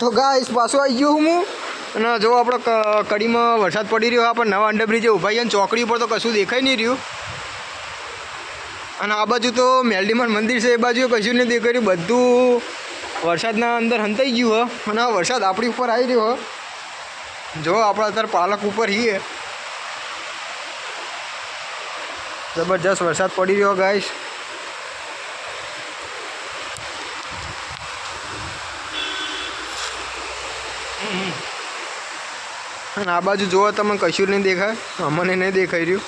તો ગાઈસ પાછું આવી ગયો હું અને જો આપણે કડીમાં વરસાદ પડી રહ્યો પણ નવા અંડરબ્રિજે ઊભા અને ચોકડી ઉપર તો કશું દેખાઈ નહીં રહ્યું. અને આ બાજુ તો મેલડીમાન મંદિર છે, એ બાજુ કશું નહીં દેખાઈ રહ્યું. બધું વરસાદના અંદર હંતાઈ ગયું હો. અને વરસાદ આપણી ઉપર આવી રહ્યો હો. જો આપણે અત્યારે પાલક ઉપર છીએ જબરજસ્ત વરસાદ પડી રહ્યો ગાઈસ અને આ બાજુ જોવો તમને કશું નહીં દેખાય. અમને નહીં દેખાઈ રહ્યું.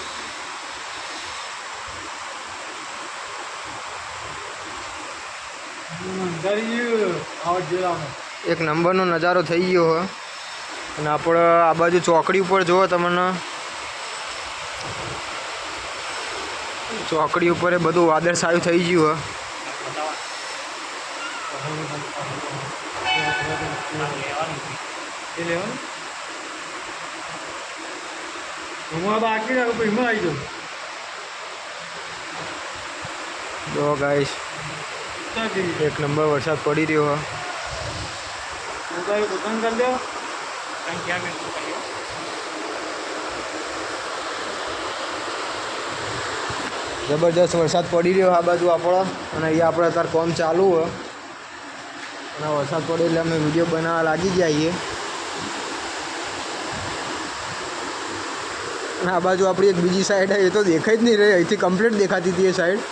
એક નંબરનો નજારો થઈ ગયો હોય અને આપણે આ બાજુ ચોકડી ઉપર જુઓ તમને. ચોકડી ઉપર એ બધું સારું થઈ ગયું હોય બાકી રાખો માં આવી જો ગાઈસ જાઓ એક નંબર વરસાદ પડી રહ્યો હા. કરી દો જબરજસ્ત વરસાદ પડી રહ્યો આ બાજુ આપણો. અને અહીંયા આપણે અત્યારે કોમ ચાલુ હોય. અને વરસાદ પડે એટલે અમે વીડિયો બનાવવા લાગી જઈએ અને આ બાજુ આપણી એક બીજી સાઈડ એ તો દેખાઈ જ નહીં રહી. અહીંથી કમ્પ્લીટ દેખાતી હતી એ સાઈડ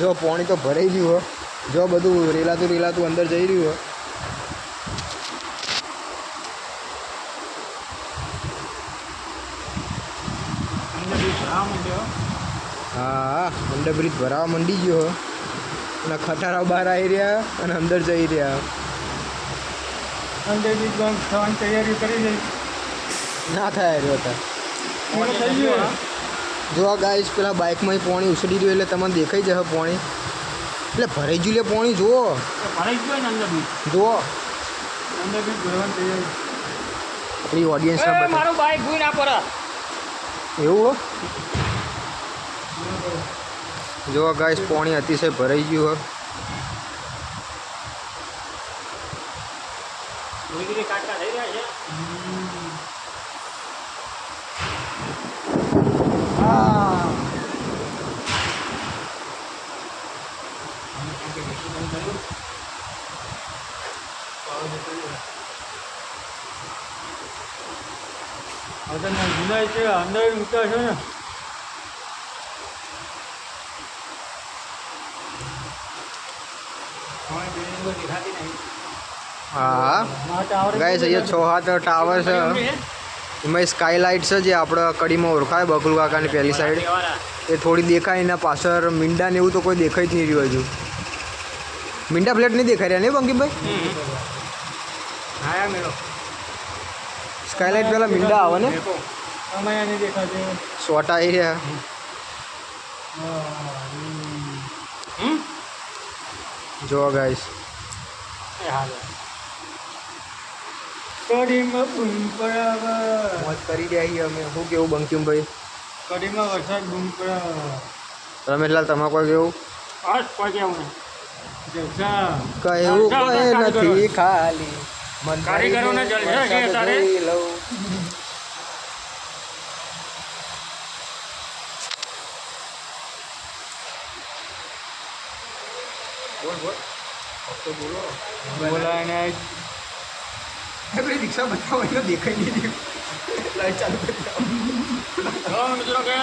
જો, પાણી તો ભરાઈ ગયું, હો. જો બધું રેલાતું રેલાતું અંદર જઈ રહ્યું હોય. હા અંડરબ્રિજ ભરાવા મંડી ગયો. અને ખટારા બહાર આવી રહ્યા અને અંદર જઈ રહ્યા. અંદર બી બંધ થવાની તૈયારી કરી દઈ ના થાય રહ્યો હતા જો આ ગાઈસ પેલા બાઇકમાં પાણી ઉછળી રહ્યું એટલે તમને દેખાઈ જશે પાણી. એટલે ભરાઈ ગયું લે પાણી જુઓ. ભરાઈ ગયો ને અંદર બી. જુઓ. અંદર બી ભરવાની તૈયારી આપણી ઓડિયન્સ મારું બાઈક ભૂઈ ના પડે. એવું હો? જો ગાઈસ પાણી અતિશય ભરાઈ ગયું હો. કાકા થઈ રહ્યા છે. હવે તમે જુનાઈ છે અંદર ઉતર છે ને. હા. ગાઈસ અહીંયા છ હાથ ટાવર છે. એમાં સ્કાયલાઇટ છે જે આપણે કડીમાં ઓળખાય બકુલ કાકાની પહેલી સાઈડ એ થોડી દેખાય એના પાછળ મીંડા ને એવું તો કોઈ દેખાય જ નહીં રહ્યું હજુ. મીંડા ફ્લેટ નહીં દેખાઈ રહ્યા ને બંકીમભાઈ હા મેળો. સ્કાયલાઇટ પેલા મીંડા આવે ને? અમાયા નહીં દેખાશે. સોટા આવી રહ્યા. હમ? જો ગાઈસ મોજ કરી રહ્યા છીએ અમે. શું કેવું બંકીમભાઈ કડીમાં વરસાદ બૂમ પડાવા રમેશલાલ તમારે કોઈ કેવું? કહેવું કોઈ નથી ખાલી. કારીગરોને જલસા છે તારે? જોઈ લઉં. રિક્ષા બતાવો એટલે દેખાઈ નહીં લાઈટ ચાલુ કરી મિત્રો કે